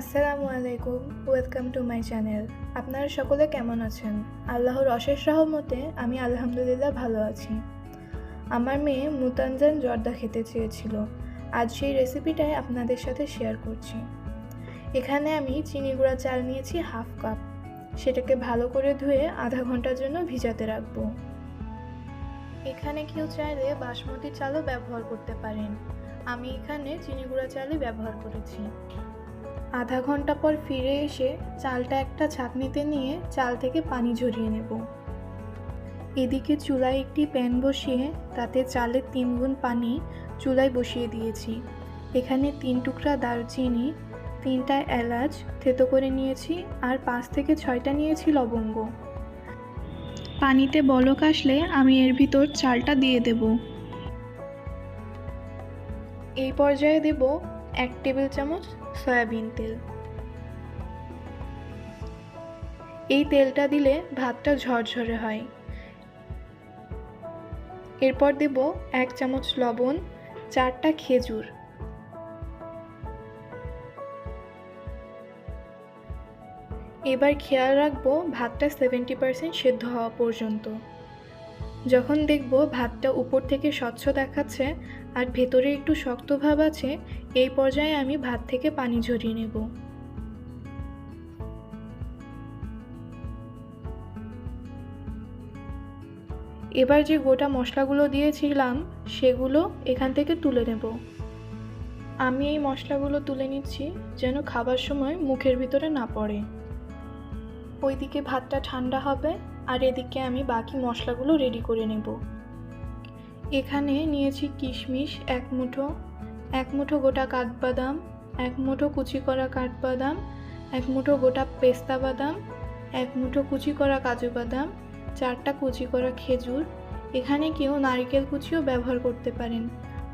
আসসালামু আলাইকুম welcome to my channel আপনারা সকলে কেমন আছেন? আল্লাহর অশেষ রহমতে আমি আলহামদুলিল্লাহ ভালো আছি। আমার মেয়ে মুতানজান জর্দা খেতে চেয়েছিল। আজ সেই রেসিপিটাই আপনাদের সাথে শেয়ার করছি। এখানে আমি চিনি গুঁড়া চাল নিয়েছি হাফ কাপ সেটাকে ভালো করে ধুয়ে আধা ঘণ্টার জন্য ভিজাতে রাখব। এখানে কেউ চাইলে বাসমতি চালও ব্যবহার করতে পারেন। আমি এখানে চিনি গুঁড়া চালই ব্যবহার করেছি। আধা ঘণ্টা পর ফিরে এসে চালটা একটা ছাঁকনিতে নিয়ে চাল থেকে পানি ঝরিয়ে নেব। এদিকে চুলায় একটি প্যান বসিয়ে তাতে চালের তিন গুণ পানি চুলায় বসিয়ে দিয়েছি। এখানে তিন টুকরা দারচিনি, তিনটা এলাচ থেতো করে নিয়েছি আর পাঁচ থেকে ছয়টা নিয়েছি লবঙ্গ। পানিতে বলক আসলে আমি এর ভিতর চালটা দিয়ে দেব। এই পর্যায়ে দেব এক টেবিল চামচ সয়াবিন তেল। এই তেলটা দিলে ভাতটা ঝরঝরে হয়। এরপর দেব এক চামচ লবণ, চারটা খেজুর। এবার খেয়াল রাখব ভাতটা সেভেন্টি পার্সেন্ট সেদ্ধ হওয়া পর্যন্ত। যখন দেখব ভাতটা উপর থেকে স্বচ্ছ দেখাচ্ছে আর ভেতরে একটু শক্ত ভাব আছে, এই পর্যায়ে আমি ভাত থেকে পানি ঝরিয়ে নেব। এবার যে গোটা মশলাগুলো দিয়েছিলাম, সেগুলো এখান থেকে তুলে নেব। আমি এই মশলাগুলো তুলে নিচ্ছি যেন খাবার সময় মুখের ভিতরে না পড়ে। ওইদিকে ভাতটা ঠান্ডা হবে আর এদিকে আমি বাকি মশলাগুলো রেডি করে নেব। এখানে নিয়েছি কিশমিশ, এক মুঠো এক মুঠো গোটা কাঠবাদাম, এক মুঠো কুচি করা কাঠবাদাম, এক মুঠো গোটা পেস্তা বাদাম, এক মুঠো কুচি করা কাজু বাদাম, চারটা কুচি করা খেজুর। এখানে কেউ নারকেল কুচিও ব্যবহার করতে পারেন।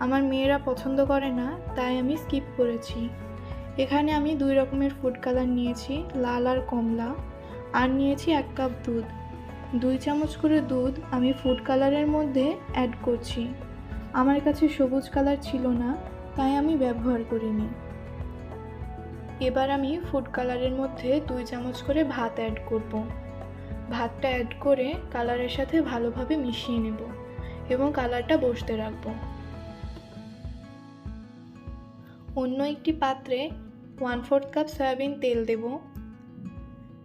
আমার মেয়েরা পছন্দ করে না, তাই আমি স্কিপ করেছি। এখানে আমি দুই রকমের ফুড কালার নিয়েছি, লাল আর কমলা। আর নিয়েছি এক কাপ দুধ। দুই চামচ করে দুধ আমি ফুড কালারের মধ্যে অ্যাড করছি। আমার কাছে সবুজ কালার ছিল না, তাই আমি ব্যবহার করিনি। এবার আমি ফুড কালারের মধ্যে দুই চামচ করে ভাত অ্যাড করব। ভাতটা অ্যাড করে কালারের সাথে ভালোভাবে মিশিয়ে নেব এবং কালারটা বসতে রাখব। অন্য একটি পাত্রে ওয়ান ফোর্থ কাপ সয়াবিন তেল দেব।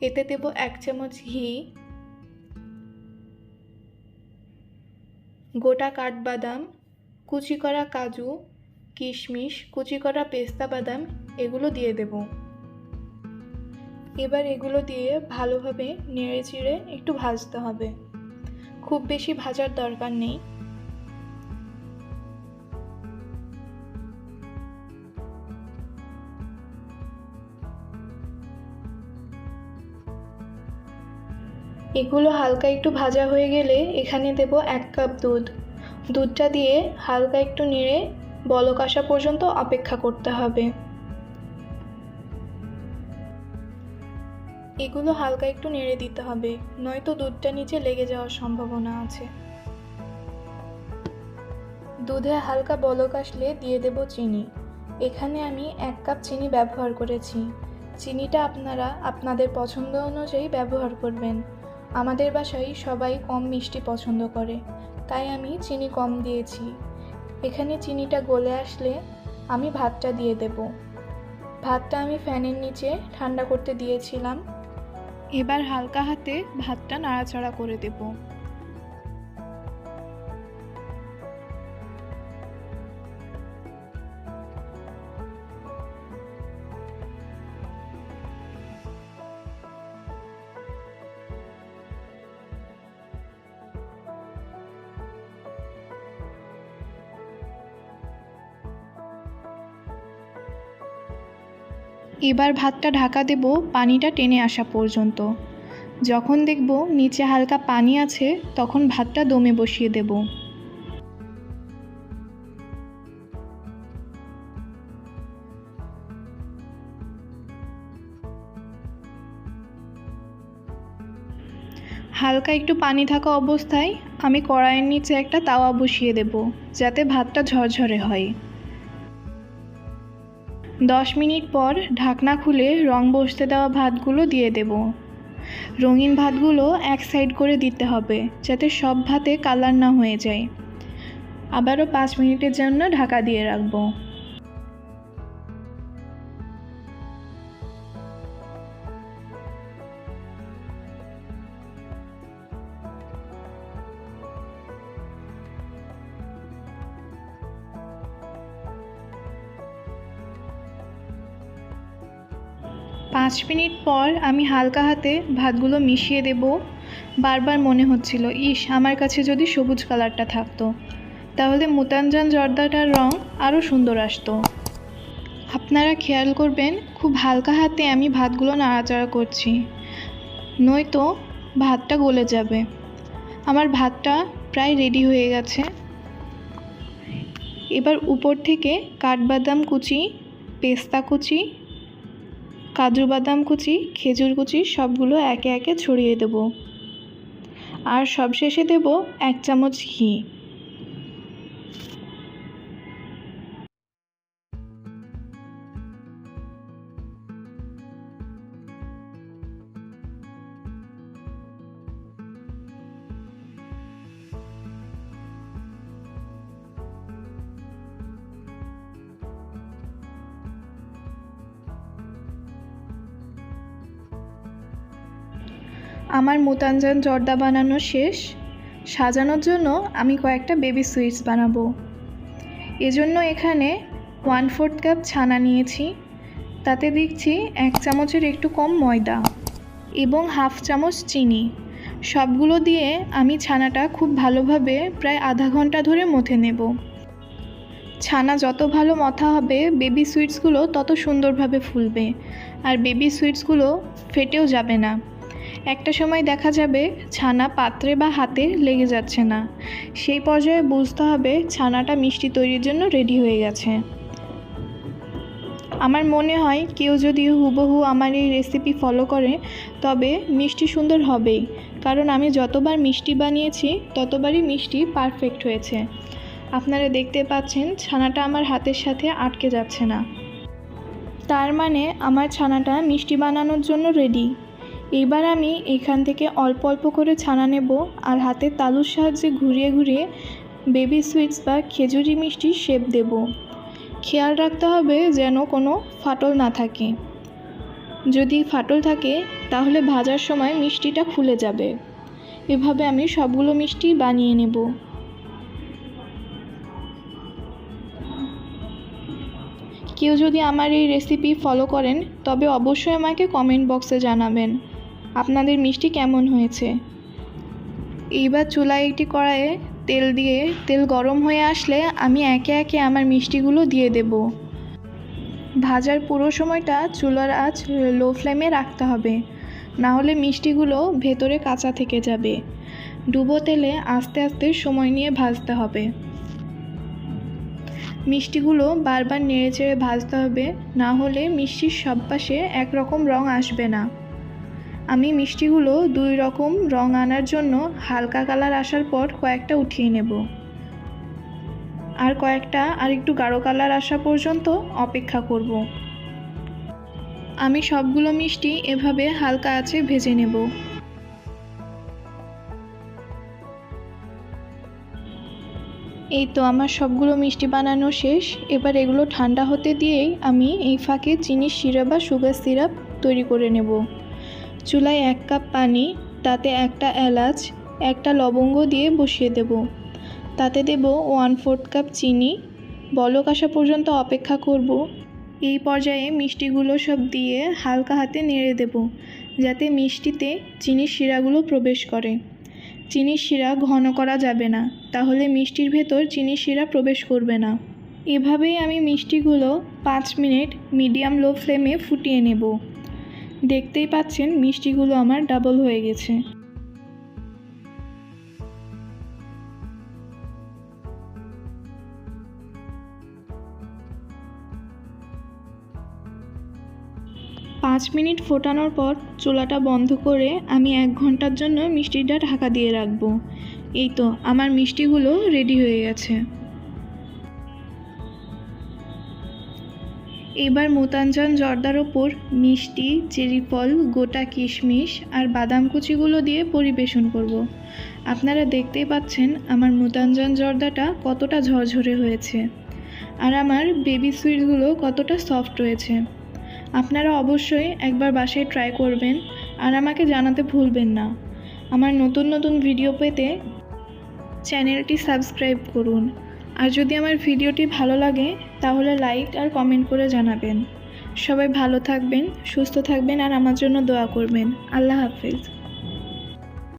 এতে দেব এক চামচ ঘি গোটা কাঠবাদাম, কুচি করা কাজু, কিশমিশ, কুচি করা পেস্তা বাদাম, এগুলো দিয়ে দেব। এবার এগুলো দিয়ে ভালোভাবে নেড়ে চিড়ে একটু ভাজতে হবে। খুব বেশি ভাজার দরকার নেই। এগুলো হালকা একটু ভাজা হয়ে গেলে এখানে দেব এক কাপ দুধ। দুধটা দিয়ে হালকা একটু নেড়ে বলক আসা পর্যন্ত অপেক্ষা করতে হবে। এগুলো হালকা একটু নেড়ে দিতে হবে, নয়তো দুধটা নিচে লেগে যাওয়ার সম্ভাবনা আছে। দুধে হালকা বলক আসলে দিয়ে দেব চিনি। এখানে আমি এক কাপ চিনি ব্যবহার করেছি। চিনিটা আপনারা আপনাদের পছন্দ অনুযায়ী ব্যবহার করবেন। আমাদের বাসায় সবাই কম মিষ্টি পছন্দ করে, তাই আমি চিনি কম দিয়েছি। এখানে চিনিটা গলে আসলে আমি ভাতটা দিয়ে দেব। ভাতটা আমি ফ্যানের নিচে ঠান্ডা করতে দিয়েছিলাম। এবার হালকা হাতে ভাতটা নাড়াচাড়া করে দেব। এবার ভাতটা ঢাকা দেব পানিটা টেনে আসা পর্যন্ত। যখন দেখব নিচে হালকা পানি আছে, তখন ভাতটা দমে বসিয়ে দেব। হালকা একটু পানি থাকা অবস্থায় আমি কড়াইয়ের নিচে একটা তাওয়া বসিয়ে দেব, যাতে ভাতটা ঝরঝরে হয়। দশ মিনিট পর ঢাকনা খুলে রং বসতে দেওয়া ভাতগুলো দিয়ে দেব। রঙিন ভাতগুলো এক সাইড করে দিতে হবে, যাতে সব ভাতে কালার না হয়ে যায়। আবারও পাঁচ মিনিটের জন্য ঢাকা দিয়ে রাখব। পাঁচ মিনিট পর আমি হালকা হাতে ভাতগুলো মিশিয়ে দেব। বারবার মনে হচ্ছিল, ইস, আমার কাছে যদি সবুজ কালারটা থাকতো, তাহলে মুতানজান জর্দাটার রং আরও সুন্দর আসতো। আপনারা খেয়াল করবেন, খুব হালকা হাতে আমি ভাতগুলো নাড়াচাড়া করছি, নয়তো ভাতটা গলে যাবে। আমার ভাতটা প্রায় রেডি হয়ে গেছে। এবার উপর থেকে কাঠবাদাম কুচি, পেস্তা কুচি কাজু বাদাম কুচি, খেজুর কুচি সবগুলো একে একে ছড়িয়ে দেব। আর সবশেষে দেব এক চামচ ঘি। আমার মুতানজান জর্দা বানানো শেষ। সাজানোর জন্য আমি কয়েকটা বেবি সুইটস বানাবো। এজন্য এখানে ওয়ান ফোর্থ কাপ ছানা নিয়েছি। তাতে দিচ্ছি এক চামচের একটু কম ময়দা এবং হাফ চামচ চিনি। সবগুলো দিয়ে আমি ছানাটা খুব ভালোভাবে প্রায় আধা ঘণ্টা ধরে মথে নেব। ছানা যত ভালো মথা হবে বেবি সুইটসগুলো তত সুন্দরভাবে ফুলবে। আর বেবি সুইটসগুলো ফেটেও যাবে না। একটা সময় দেখা যাবে ছানা পাত্রে বা হাতে লেগে যাচ্ছে না। সেই পর্যায়ে বুঝতে হবে ছানাটা মিষ্টি তৈরির জন্য রেডি হয়ে গেছে। আমার মনে হয় কেউ যদি হুবহু আমার এই রেসিপি ফলো করে, তবে মিষ্টি সুন্দর হবেই, কারণ আমি যতবার মিষ্টি বানিয়েছি, ততবারই মিষ্টি পারফেক্ট হয়েছে। আপনারা দেখতে পাচ্ছেন ছানাটা আমার হাতের সাথে আটকে যাচ্ছে না। তার মানে আমার ছানাটা মিষ্টি বানানোর জন্য রেডি এবার আমি এখান থেকে অল্প অল্প করে ছানা নেব আর হাতের তালুর সাহায্যে ঘুরিয়ে ঘুরিয়ে বেবি সুইটস বা খেজুরি মিষ্টি শেপ দেব। খেয়াল রাখতে হবে যেন কোনো ফাটল না থাকে। যদি ফাটল থাকে, তাহলে ভাজার সময় মিষ্টিটা খুলে যাবে। এভাবে আমি সবগুলো মিষ্টি বানিয়ে নেব। কেউ যদি আমার এই রেসিপি ফলো করেন, তবে অবশ্যই আমাকে কমেন্ট বক্সে জানাবেন। আপনাদের মিষ্টি কেমন হয়েছে? এইবার চুলায় একটি কড়াইয়ে তেল দিয়ে, তেল গরম হয়ে আসলে আমি একে একে আমার মিষ্টিগুলো দিয়ে দেব। ভাজার পুরো সময়টা চুলার আঁচ লো ফ্লেমে রাখতে হবে। না হলে মিষ্টিগুলো ভেতরে কাঁচা থেকে যাবে। ডুবো তেলে আস্তে আস্তে সময় নিয়ে ভাজতে হবে। মিষ্টিগুলো বারবার নেড়ে চেড়ে ভাজতে হবে, না হলে মিষ্টির সব পাশে একরকম রং আসবে না। আমি মিষ্টিগুলো দুই রকম রং আনার জন্য হালকা কালার আসার পর কয়েকটা উঠিয়ে নেব। আর কয়েকটা আর একটু গাঢ় কালার আসা পর্যন্ত অপেক্ষা করব। আমি সবগুলো মিষ্টি এভাবে হালকা আছে ভেজে নেব। এই তো আমার সবগুলো মিষ্টি বানানো শেষ। এবার এগুলো ঠান্ডা হতে দিয়েই আমি এই ফাঁকে চিনির সিরাপ বা সুগার সিরাপ তৈরি করে নেব। চুলায় এক কাপ পানি, তাতে একটা এলাচ, একটা লবঙ্গ দিয়ে বসিয়ে দেব। তাতে দেব ওয়ান ফোর্থ কাপ চিনি। বলক আসা পর্যন্ত অপেক্ষা করব। এই পর্যায়ে মিষ্টিগুলো সব দিয়ে হালকা হাতে নেড়ে দেব, যাতে মিষ্টিতে চিনির শিরাগুলো প্রবেশ করে। চিনির শিরা ঘন করা যাবে না, তাহলে মিষ্টির ভেতর চিনির শিরা প্রবেশ করবে না। এভাবেই আমি মিষ্টিগুলো পাঁচ মিনিট মিডিয়াম লো ফ্লেমে ফুটিয়ে নেব। দেখতেই পাচ্ছেন মিষ্টিগুলো আমার ডাবল হয়ে গেছে। পাঁচ মিনিট ফোটানোর পর চুলাটা বন্ধ করে আমি এক ঘণ্টার জন্য মিষ্টিটা ঢাকা দিয়ে রাখব। এই তো, আমার মিষ্টিগুলো রেডি হয়ে গেছে। এবার মোতাঞ্জন জর্দার ওপর মিষ্টি চেরি ফল গোটা কিশমিশ আর বাদাম কুচিগুলো দিয়ে পরিবেশন করব। আপনারা দেখতেই পাচ্ছেন আমার মোতাঞ্জন জর্দাটা কতটা ঝরঝরে হয়েছে আর আমার বেবি সুইটগুলো কতটা সফট রয়েছে। আপনারা অবশ্যই একবার বাসায় ট্রাই করবেন আর আমাকে জানাতে ভুলবেন না। আমার নতুন নতুন ভিডিও পেতে চ্যানেলটি সাবস্ক্রাইব করুন। আর যদি আমার ভিডিওটি ভালো লাগে, তাহলে লাইক আর কমেন্ট করে জানাবেন। সবাই ভালো থাকবেন, সুস্থ থাকবেন আর আমার জন্য দোয়া করবেন। আল্লাহ হাফিজ।